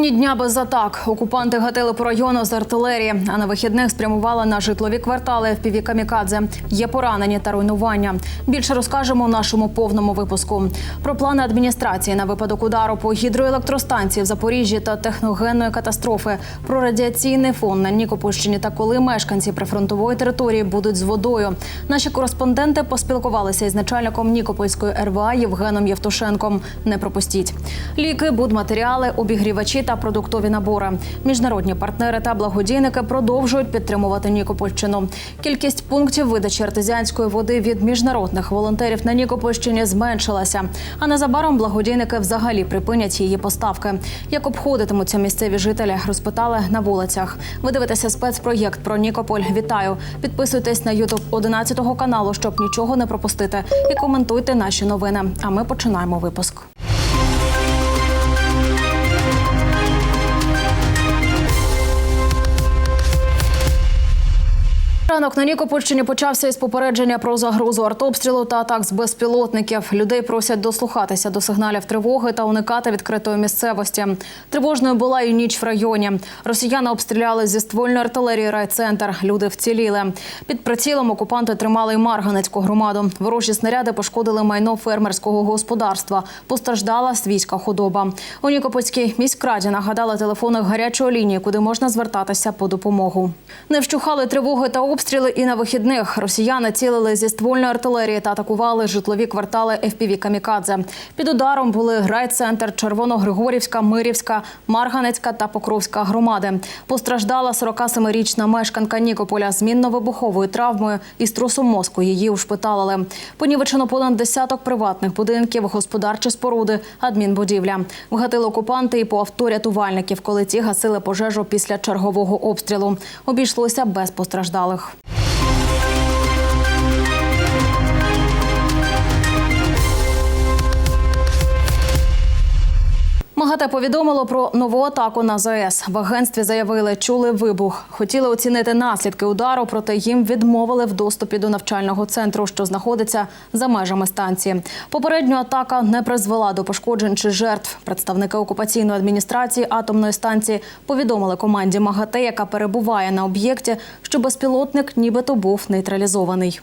Ні дня без атак. Окупанти гатили по району з артилерії, а на вихідних спрямували на житлові квартали в піві Камікадзе. Є поранені та руйнування. Більше розкажемо у нашому повному випуску. Про плани адміністрації на випадок удару по гідроелектростанції в Запоріжжі та техногенної катастрофи, про радіаційний фон на Нікопольщині та коли мешканці прифронтової території будуть з водою. Наші кореспонденти поспілкувалися із начальником Нікопольської РВА Євгеном Євтушенком. Не пропустіть ліки, будматеріали, обігрівачі та продуктові набори. Міжнародні партнери та благодійники продовжують підтримувати Нікопольщину. Кількість пунктів видачі артезіанської води від міжнародних волонтерів на Нікопольщині зменшилася. А незабаром благодійники взагалі припинять її поставки. Як обходитимуться місцеві жителі, розпитали на вулицях. Ви дивитеся спецпроєкт про Нікополь. Вітаю! Підписуйтесь на Ютуб 11 каналу, щоб нічого не пропустити, і коментуйте наші новини. А ми починаємо випуск. Ранок на Нікопольщині почався із попередження про загрозу артобстрілу та атак з безпілотників. Людей просять дослухатися до сигналів тривоги та уникати відкритої місцевості. Тривожною була і ніч в районі. Росіяни обстріляли зі ствольної артилерії райцентр. Люди вціліли. Під прицілом окупанти тримали й Марганецьку громаду. Ворожі снаряди пошкодили майно фермерського господарства. Постраждала свійська худоба. У Нікопольській міськраді нагадали телефони гарячої лінії, куди можна звертатися по допомогу. Не вщухали тривоги та обстріли і на вихідних. Росіяни цілили зі ствольної артилерії та атакували житлові квартали FPV «Камікадзе». Під ударом були райцентр, Червоногригорівська, Мирівська, Марганецька та Покровська громади. Постраждала 47-річна мешканка Нікополя з мінно-вибуховою травмою і струсом мозку. Її ушпиталили. Понівечено понад десяток приватних будинків, господарчі споруди, адмінбудівля. Вгатили окупанти і по авто рятувальників, коли ті гасили пожежу після чергового обстрілу. Обійшлося без постраждалих. МАГАТЕ повідомило про нову атаку на ЗАЕС. В агентстві заявили, чули вибух. Хотіли оцінити наслідки удару, проте їм відмовили в доступі до навчального центру, що знаходиться за межами станції. Попередньо атака не призвела до пошкоджень чи жертв. Представники окупаційної адміністрації атомної станції повідомили команді МАГАТЕ, яка перебуває на об'єкті, що безпілотник нібито був нейтралізований.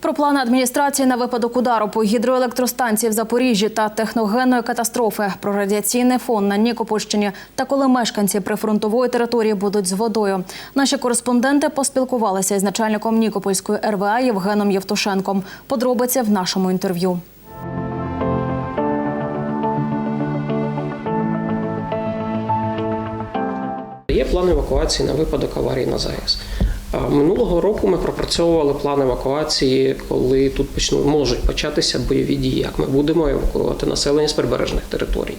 Про плани адміністрації на випадок удару по гідроелектростанції в Запоріжжі та техногенної катастрофи, про радіаційний фон на Нікопольщині та коли мешканці прифронтової території будуть з водою. Наші кореспонденти поспілкувалися із начальником Нікопольської РВА Євгеном Євтушенком. Подробиці в нашому інтерв'ю. Є план евакуації на випадок аварії на ЗАЕС. Минулого року ми пропрацьовували план евакуації, коли тут почнуть можуть початися бойові дії. Як ми будемо евакуювати населення з прибережних територій.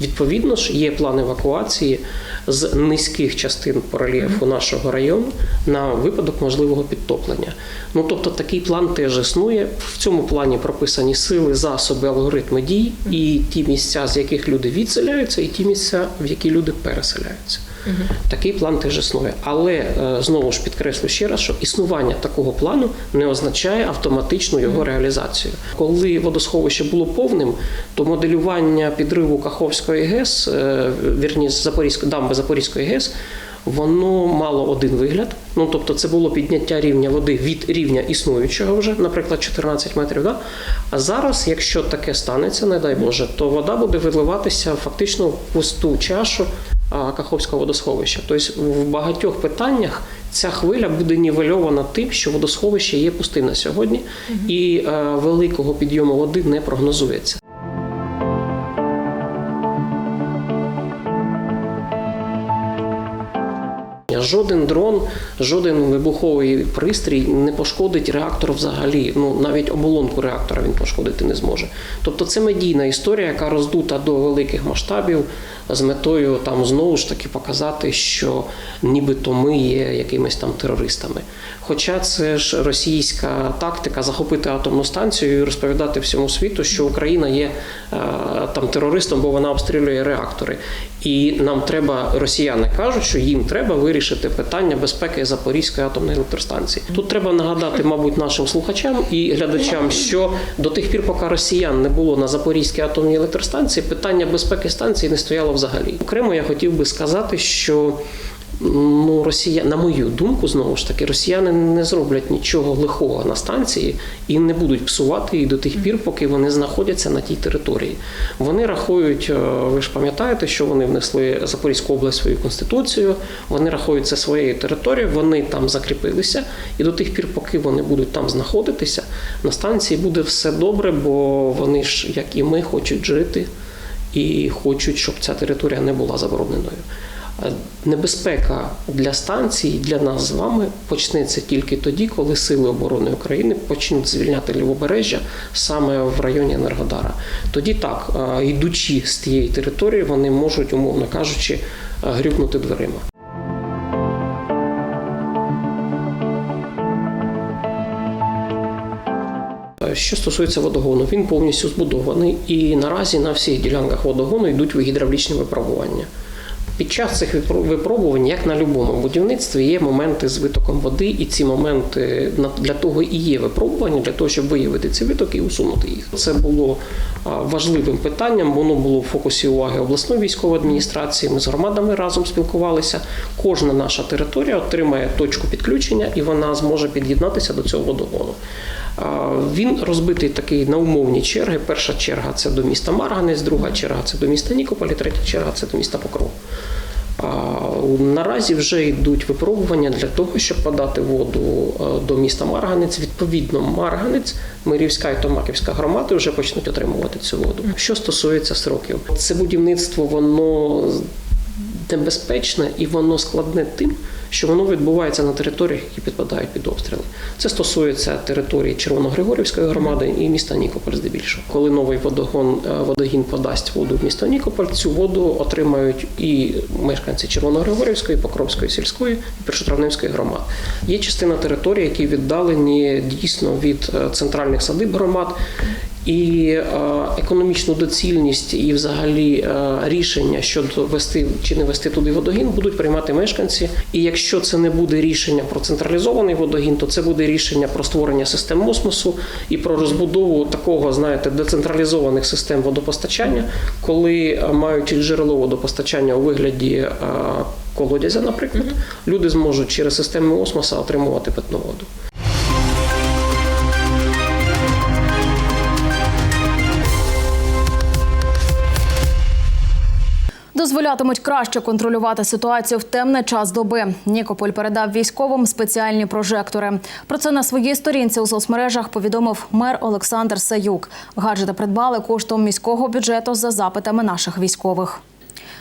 Відповідно ж, є план евакуації з низьких частин по рельєфу нашого району на випадок можливого підтоплення. Ну тобто такий план теж існує. В цьому плані прописані сили, засоби, алгоритми дій і ті місця, з яких люди відселяються, і ті місця, в які люди переселяються. Такий план теж існує. Але е, знову ж підкреслю ще раз, що існування такого плану не означає автоматичну його реалізацію. Коли водосховище було повним, то моделювання підриву Каховської ГЕС, е, вірніше Запорізької дамби Запорізької ГЕС. Воно мало один вигляд. Ну тобто, це було підняття рівня води від рівня існуючого вже, наприклад, 14 метрів. Да? А зараз, якщо таке станеться, не дай Боже, то вода буде виливатися фактично в пусту чашу Каховського водосховища. Тобто в багатьох питаннях ця хвиля буде нівельована тим, що водосховище є пустим на сьогодні, і е, великого підйому води не прогнозується. Жоден дрон, жоден вибуховий пристрій не пошкодить реактор взагалі. Ну навіть оболонку реактора він пошкодити не зможе. Тобто це медійна історія, яка роздута до великих масштабів з метою там знову ж таки показати, що нібито ми є якимись там терористами. Хоча це ж російська тактика захопити атомну станцію і розповідати всьому світу, що Україна є е, там терористом, бо вона обстрілює реактори. І нам треба, росіяни кажуть, що їм треба вирішити питання безпеки Запорізької атомної електростанції. Тут треба нагадати, мабуть, нашим слухачам і глядачам, що до тих пір, поки росіян не було на Запорізькій атомній електростанції, питання безпеки станції не стояло взагалі. Окремо я хотів би сказати, що ну, росія, на мою думку, знову ж таки, росіяни не зроблять нічого лихого на станції і не будуть псувати її до тих пір, поки вони знаходяться на тій території. Вони рахують, е, ви ж пам'ятаєте, що вони внесли Запорізьку область свою конституцію. Вони рахують це своєю територією, вони там закріпилися, і до тих пір, поки вони будуть там знаходитися, на станції буде все добре, бо вони ж, як і ми, хочуть жити і хочуть, щоб ця територія не була забороненою. Е, Небезпека для станції, для нас з вами почнеться тільки тоді, коли сили оборони України почнуть звільняти лівобережжя саме в районі Енергодара. Тоді так, е, йдучи з тієї території, вони можуть, умовно кажучи, грюкнути дверима. Е, Що стосується водогону, він повністю збудований, і наразі на всіх ділянках водогону йдуть гідравлічні випробування. Під час цих випро- випробувань, як на будь-якому будівництві, є моменти з витоком води, і ці моменти для того і є випробування, для того, щоб виявити ці витоки і усунути їх. Це було важливим питанням. Воно було в фокусі уваги обласної військової адміністрації. Ми з громадами разом спілкувалися. Кожна наша територія отримає точку підключення, і вона зможе під'єднатися до цього водогону. Він розбитий такий на умовні черги. Перша черга це до міста Марганець, друга черга це до міста Нікополь, третя черга це до міста Покров. Наразі вже йдуть випробування для того, щоб подати воду е, до міста Марганець. Відповідно, Марганець, Мирівська і Томаківська громади вже почнуть отримувати цю воду. Що стосується сроків, це будівництво воно небезпечне і воно складне тим, що воно відбувається на територіях, які підпадають під обстріли. Це стосується території Червоногригорівської громади і міста Нікополь здебільшого. Коли новий водогон е, водогін подасть воду в місто Нікополь, цю воду отримають і мешканці Червоногригорівської, Покровської сільської і Першотравневської громад. Є частина території, які віддалені дійсно від е, центральних садиб громад. І е, економічну доцільність і взагалі е, рішення щодо вести чи не вести туди водогін будуть приймати мешканці. І якщо це не буде рішення про централізований водогін, то це буде рішення про створення систем осмосу і про розбудову такого, знаєте, децентралізованих систем водопостачання, коли е, маючи джерело водопостачання у вигляді колодязя, наприклад, люди зможуть через системи осмоса отримувати питну воду. Дозволятимуть краще контролювати ситуацію в темний час доби. Нікополь передав військовим спеціальні прожектори. Про це на своїй сторінці у соцмережах повідомив мер Олександр Саюк. Гаджети придбали коштом міського бюджету за запитами наших військових.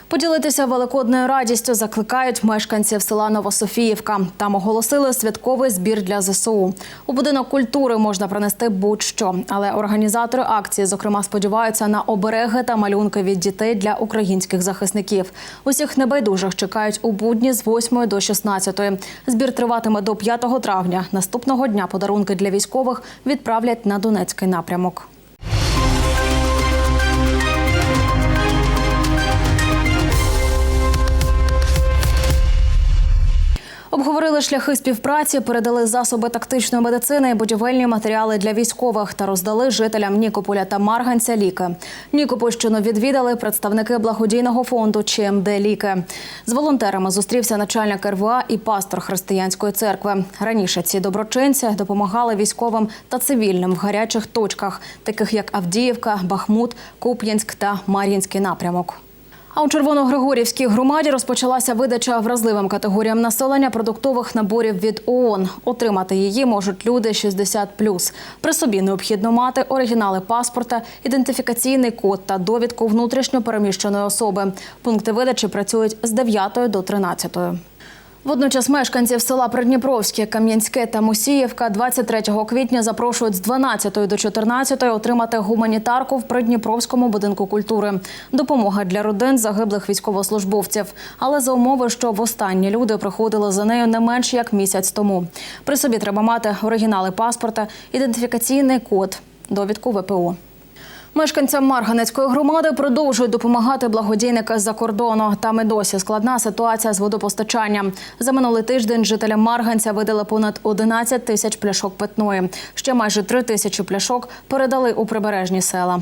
Поділитися великодною радістю закликають мешканців села Новософіївка. Там оголосили святковий збір для ЗСУ. У будинок культури можна принести будь-що, але організатори акції, зокрема, сподіваються на обереги та малюнки від дітей для українських захисників. Усіх небайдужих чекають у будні з 8 до 16. Збір триватиме до 5 травня. Наступного дня подарунки для військових відправлять на Донецький напрямок. Шляхи співпраці, передали засоби тактичної медицини будівельні матеріали для військових та роздали жителям Нікополя та Марганця ліки. Нікопольщину відвідали представники благодійного фонду ЧМД Ліки. З волонтерами зустрівся начальник РВА і пастор християнської церкви. Раніше ці доброчинці допомагали військовим та цивільним в гарячих точках, таких як Авдіївка, Бахмут, Куп'янськ та Мар'їнський напрямок. А у Червоногригорівській громаді розпочалася видача вразливим категоріям населення продуктових наборів від ООН. Отримати її можуть люди 60+. При собі необхідно мати оригінали паспорта, ідентифікаційний код та довідку внутрішньо переміщеної особи. Пункти видачі працюють з 9 до 13. Водночас мешканців села Придніпровське, Кам'янське та Мусіївка 23 квітня запрошують з 12 до 14 отримати гуманітарку в Придніпровському будинку культури. Допомога для родин загиблих військовослужбовців. Але за умови, що востаннє люди приходили за нею не менш як місяць тому. При собі треба мати оригінали паспорта, ідентифікаційний код, довідку ВПО. Мешканцям Марганецької громади продовжують допомагати благодійники з-за кордону. Там і досі складна ситуація з водопостачанням. За минулий тиждень жителям Марганця видали понад 11 тисяч пляшок питної. Ще майже 3 тисячі пляшок передали у прибережні села.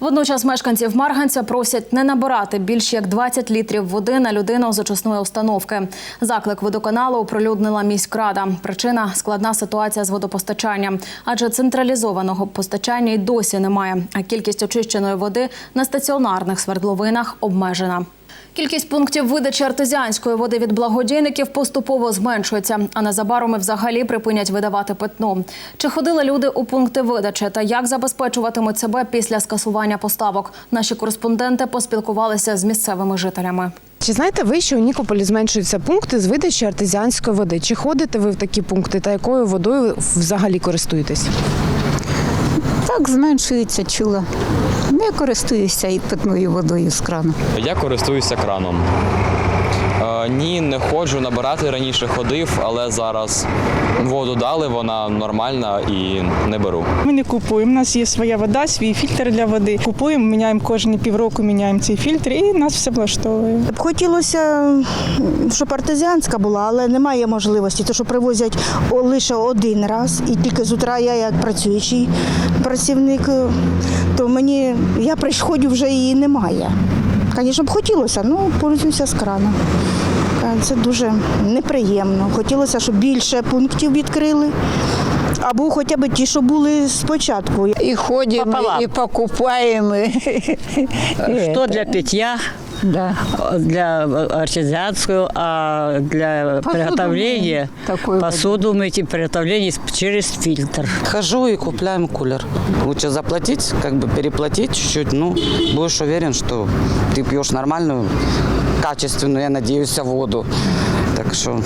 Водночас мешканців Марганця просять не набирати більш як 20 літрів води на людину з очисної установки. Заклик водоканалу оприлюднила міськрада. Причина складна ситуація з водопостачанням, адже централізованого постачання й досі немає. А кількість очищеної води на стаціонарних свердловинах обмежена. Кількість пунктів видачі артезіанської води від благодійників поступово зменшується, а незабаром і взагалі припинять видавати питну. Чи ходили люди у пункти видачі та як забезпечуватимуть себе після скасування поставок? Наші кореспонденти поспілкувалися з місцевими жителями. Чи знаєте ви, що у Нікополі зменшуються пункти з видачі артезіанської води? Чи ходите ви в такі пункти та якою водою взагалі користуєтесь? Так, зменшується, чула. Не користуюся і питною водою з крану. Я користуюся краном. Е, ні, не ходжу набирати раніше ходив, але зараз воду дали, вона нормальна і не беру. Ми не купуємо. У нас є своя вода, свій фільтр для води. Купуємо, міняємо кожні півроку, міняємо цей фільтр, і нас все влаштовує. Б Хотілося, щоб артезіанська була, але немає можливості, тому що привозять лише один раз, і тільки з утра я як працюючий працівник, то мені я приходжу вже її немає. Звісно, б хотілося, але пользуюся з крана. Е, Це дуже неприємно. Хотілося, щоб більше пунктів відкрили. Або хоча б ті, що були спочатку. И ходим, и покупаем. и- Что для питья, Да. для артезианскую, а для приготовления Такой посуду мыть и приготовление через фильтр. Хожу и купляем кулер. Лучше заплатить, как бы переплатить чуть-чуть. Ну, будешь уверен, что ты пьешь нормальную, качественную, я надеюсь, воду. Так что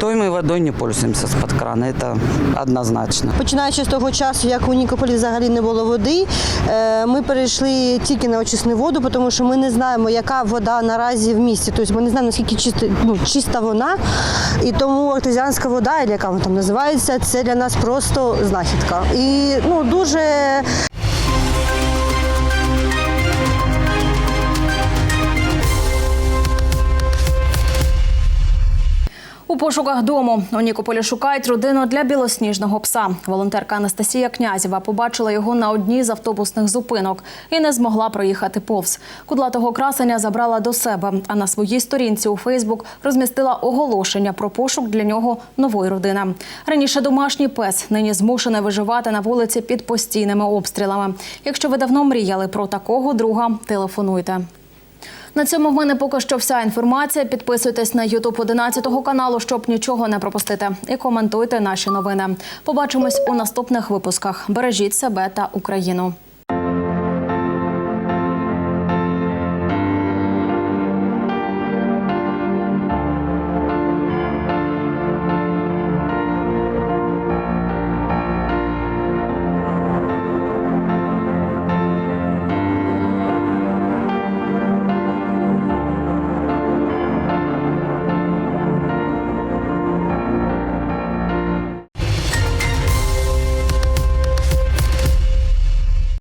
той мы водой не пользуемся с-под крана, это однозначно. Починаючи з того часу, як у Нікополі взагалі не було води, е, ми перейшли тільки на очисну воду, тому що ми не знаємо, яка вода наразі в місті. Тобто ми не знаємо, наскільки чиста, ну, чиста вона. І тому артезіанська вода, яка вона там називається, це для нас просто знахідка. І ну, дуже пошуках дому у Нікополі шукають родину для білосніжного пса. Волонтерка Анастасія Князєва побачила його на одній з автобусних зупинок і не змогла проїхати повз. Кудлатого красення забрала до себе, а на своїй сторінці у Фейсбук розмістила оголошення про пошук для нього нової родини. Раніше домашній пес нині змушений виживати на вулиці під постійними обстрілами. Якщо ви давно мріяли про такого друга, телефонуйте. На цьому в мене поки що вся інформація. Підписуйтесь на Ютуб 11 каналу, щоб нічого не пропустити. І коментуйте наші новини. Побачимось у наступних випусках. Бережіть себе та Україну.